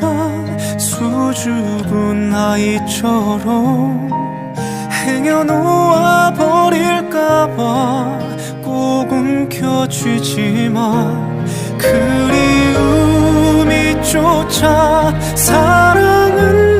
가 수줍은 아이처럼 행여놓아 버릴까봐 꼭 움켜쥐지만 그리움이 쫓아 사랑은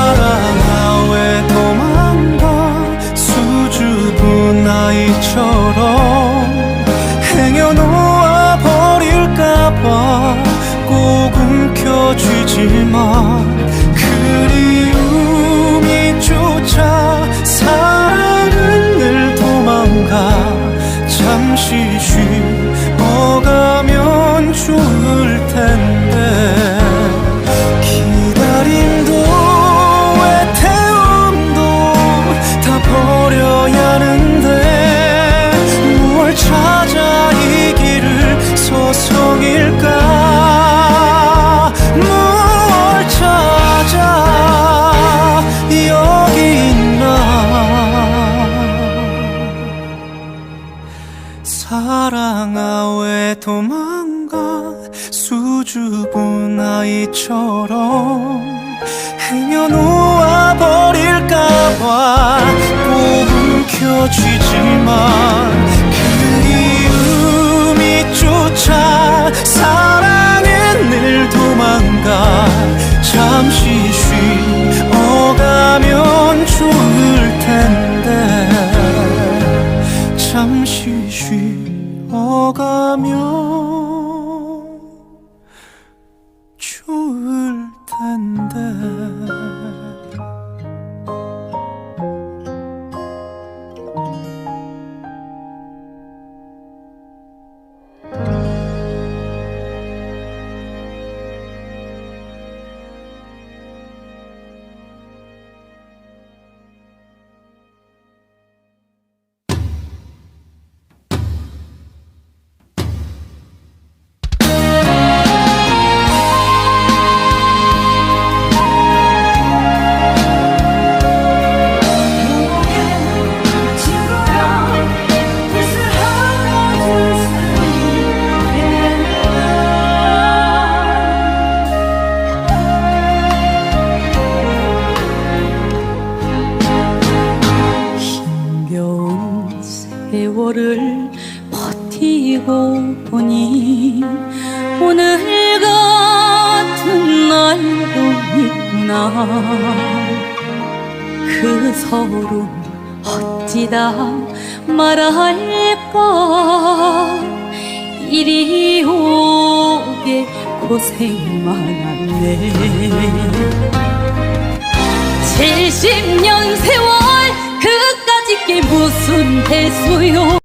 아이처럼 행여놓아 버릴까봐 꼭 움켜쥐지만 그리움이 쫓아 사랑은 늘 도망가 잠시 왜 도망가 수줍은 아이처럼 행여 놓아 버릴까봐 꼭 움켜쥐지만 그리움이 쫓아 사랑은 늘 도망가 잠시 쉬어가면 좋을 텐데 잠시 쉬 어가면 그 서름 어찌다 말할까? 이리 오게 고생 많았네. 70년 세월 그까짓 게 무슨 대수요